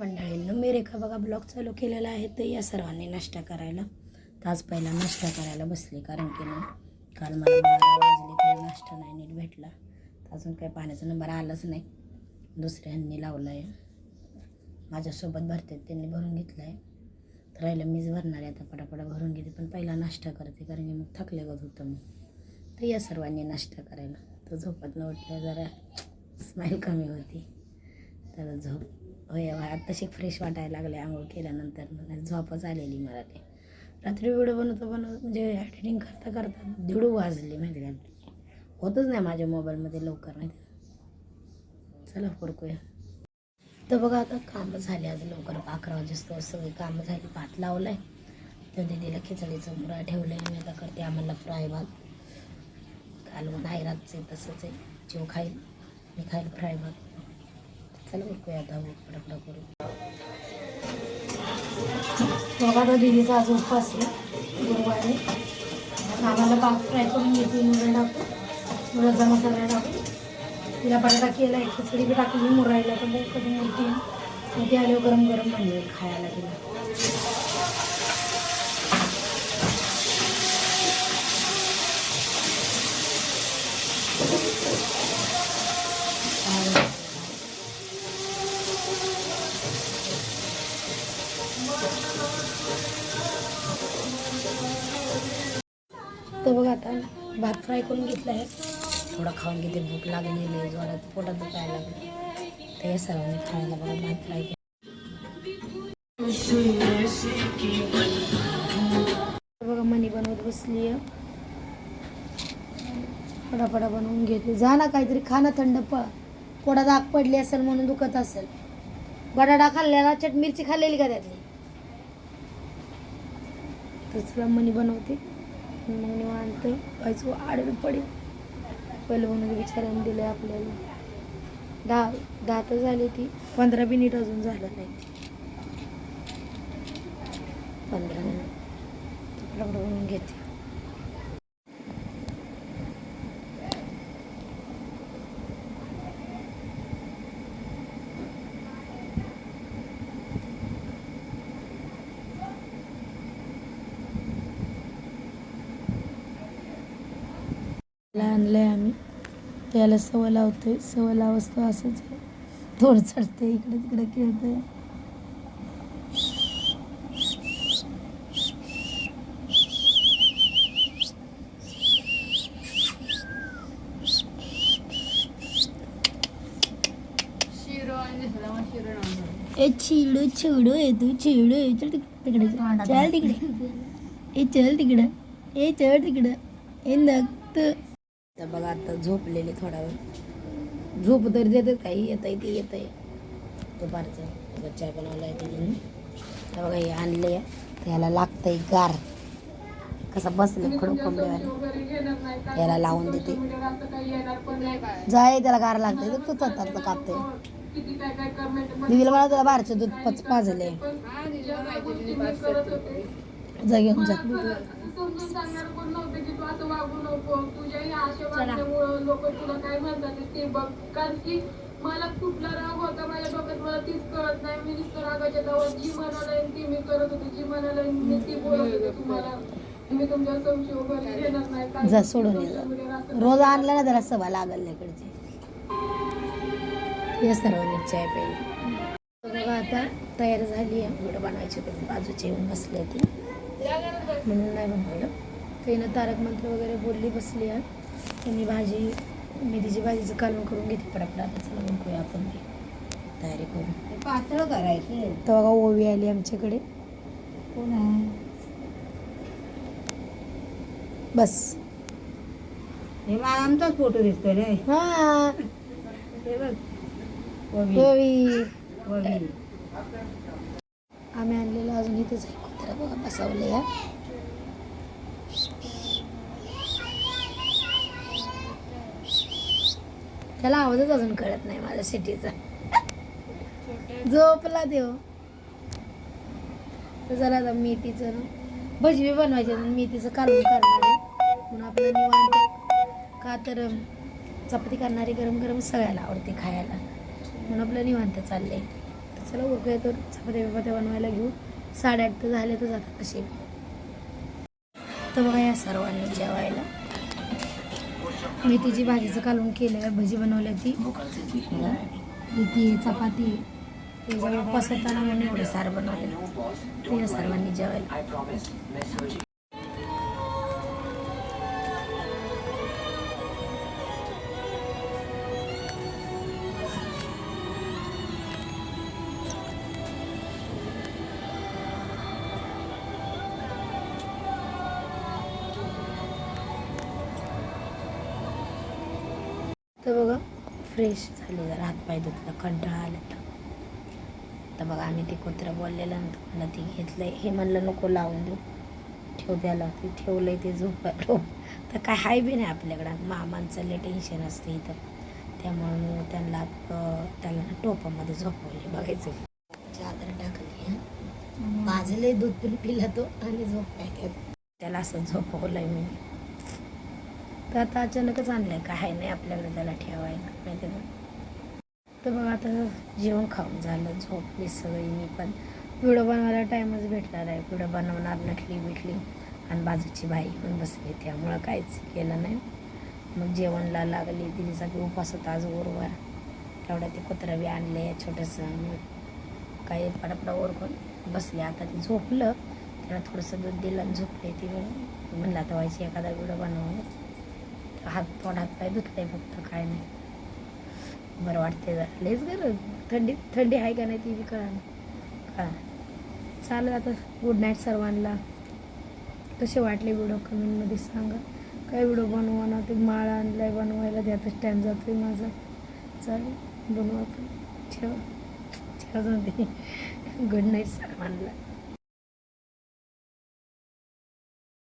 मंडळींनो मी रेखा बघा ब्लॉग चालू केलेला आहे तर या सर्वांनी नाश्ता करायला. तर आज पहिला नाश्ता करायला बसली कारण की ना काल मला बारा वाजले तरी नाश्ता नाही नीट भेटला. तर अजून काही पाण्याचा नंबर आलाच नाही. दुसऱ्यांनी लावला आहे माझ्यासोबत भरते त्यांनी भरून घेतला आहे तर राहिलं मीच भरणार आहे आता पटापटा भरून घेते पण पहिला नाश्ता करते कारण की मग थकले गत होतं मग तर या सर्वांनी नाश्ता करायला. तर झोपत न उठल्या जरा स्माईल कमी होती. तर झोप होय तशी फ्रेश वाटायला लागले आंघोळ केल्यानंतर. झोपच आलेली मला ते रात्री व्हिडिओ बनवतो बनवत म्हणजे एडिटिंग करता करता दीड वाजले माहिती का? होतच नाही माझ्या मोबाईलमध्ये लवकर नाही चला फडकूया तर बघा आता कामं झाले आज लवकर अकरा वाजेस्तो सगळी कामं झाली भात लावलाय. तर दिदीला खिचडीचं मुरा ठेवलं आहे मी आता करते आम्हाला फ्राय भात. कालवण आहे रातचं आहे तसंच आहे जीव खाईल मी खाईल फ्राय भात. चला बघूया आता पटापटा करू बघा आता दिदीचा आज उपवास आहे गुरुवारी. आम्हाला पाक फ्राय करून घेते मुरं टाकू मुराचा मसाला टाकू तिला बटाटा केला आहे खिचडी बी टाकली मुरायला पण कधी मुरती मग ती आल्यावर गरम गरम म्हणजे खायला तिला. भात फ्राय करून घेतला आहे. थोडा खाऊन घेते भूक लागलेली नाही जोरात पोटात दुखायला लागलं. ते सर्वांनी खायला बघा भात फ्राय केला. बघा मनी बनवत बसली आहे फटाफटा बनवून घेते जा ना काहीतरी खा ना थंड प. पोटात आग पडली असेल म्हणून दुखत असेल. बटाटा खाल्ल्याला चट मिरची खाल्लेली का त्यातली? तर चला मनी बनवते. मग निवांत व्हायचो. आडवी पडेल पहिलं म्हणून विचारायला दिलं आपल्याला. दहा दहा तर झाली ती. पंधरा मिनिट अजून झालं नाही. पंधरा. मिनिट पटापट घेते आणलंय आम्ही. त्याला सवय लावतोय. सवय लावसतो असंच आहे. थोडं चढते इकडे तिकडे खेळतोय. ए चिडू चिडू आहे तू चिडू आहे चल तिक- तिकडे चल तिकडे. ए चल तिकडे. ए चल तिकडे. ए नक्त तर बघा आता झोपलेली थोडा वेळ झोप तरी देतात काही येत आहे ते येत आहे दुपारचं चहा बनवला आहे तिने तर बघा हे आणले त्याला लागतंय गार. कसा बसले खडू कोंबड्यावाले. याला लावून देते. जाय त्याला गार लागते तर तू स्वतःच कापते दिदीला मला त्याला बाहेरचं दूध पच पाजले जा घेऊन जा. समजून सांगणार कोण नव्हतं की तू असं वागू नको. तुझ्या या अशा वागण्यामुळं लोक तुला काय म्हणतात ते बघ. कारण की मला कुठला राग होता माझ्या डोक्यात मला तीच कळत नाही. मी नुसतं रागाच्या दावा जी म्हणाला ती मी करत होते. जी म्हणाला मी ती बोलत होते तुम्हाला. मी तुमच्या संशय वगैरे घेणार नाही जा सोडून. रोज आणलं ना त्याला सभा लागल इकडची हे सर्वांनी चाय प्यायला बघा आता तयार झाली आहे. गोड बनवायची होती. बाजूचे येऊन बसले ती म्हणून नाही बनवलं त्यानं तारक मंत्र वगैरे बोलली बसली आहे. त्यांनी भाजी मेथीची भाजीचं कालवण करून घेते पडापडा आता चला बघूया आपण ती तयारी करू पातळ करायची. तर बघा ओवी आली आमच्याकडे. कोण आहे? बस. हे मला आमचाच फोटो दिसतोय रे. हा. हे बघ. ओवी. आम्ही आणलेलं अजून इथेच बघा बसवले या. त्याला आवाजच अजून कळत नाही माझ्या सिटीचा. झोपला देव तर चला आता मेथीचं ना भजी बी बनवायचे मेथीचं कालवून करणार आहे. म्हणून आपलं निवांत का तर चपाती करणारी गरम गरम सगळ्याला आवडते खायला. म्हणून आपलं निवांत चाललंय. तर चला उरकं तर चपाती बिपात्या बनवायला घेऊ. साडेआठ तर झाले तर जातात कसे? तर बघा या सर्वांनी जेवायला. मेथीची भाजीचं कालून केलं भजी बनवली ती. ती चपाती ते पसरताना म्हणून एवढे सार बनवले या सर्वांनी जेवायला. फ्रेश झाले जरा हातपाय धुतला कंटाळा आला तर बघा आम्ही ते कुत्रं बोललेलं नंतर मला ते घेतलंय. हे म्हणलं नको लावून देऊ. ठेव त्याला ते ठेवलंय ते झोप रोप तर काय हाय बी नाही आपल्याकडं. मामांचं लय टेन्शन असते इथं. त्यामुळं त्यांना अं, त्याला ना टोपामध्ये झोपवले बघायचं. चादर टाकली. भाजलंय दूध पण पिला तो आणि झोपलाय त्यात त्याला असं झोपवलंय मी. तर आता अचानकच आणलं आहे काय नाही आपल्याकडे त्याला ठेवायला माहिती का तर बघा आता जेवण खाऊन झालं झोपली सगळी मी पण. व्हिडिओ बनवायला टाईमच भेटणार आहे. व्हिडिओ बनवणार नटली भेटली आणि बाजूची बाई येऊन बसली. त्यामुळं काहीच केलं नाही. मग जेवणला लागली तिचा बी उपास होता आज ओरवर तेवढ्या ते कुत्रा बी आणले छोटंसं. मग काही पडापडा ओरकून बसले. आता ते झोपलं. त्याला थोडंसं दूध दिलं आणि झोपले ती. म्हणलं आता व्हायची एखादा व्हिडिओ बनवून. हात तोंड हात पाय फक्त काय नाही. बरं वाटते जरा. लईच गरज थंडी थंडी आहे का नाही ती बी कळा कळा. चालेल आता गुड नाईट सर्वांना. कसे वाटले व्हिडिओ कमेंटमध्ये सांगा. काय व्हिडिओ बनवा ना ते माळा आणलाय बनवायला त्यातच टाईम आहे माझा. चालेल बनवा ठेवा. ठेवा जाते गुड नाईट सर्वांना.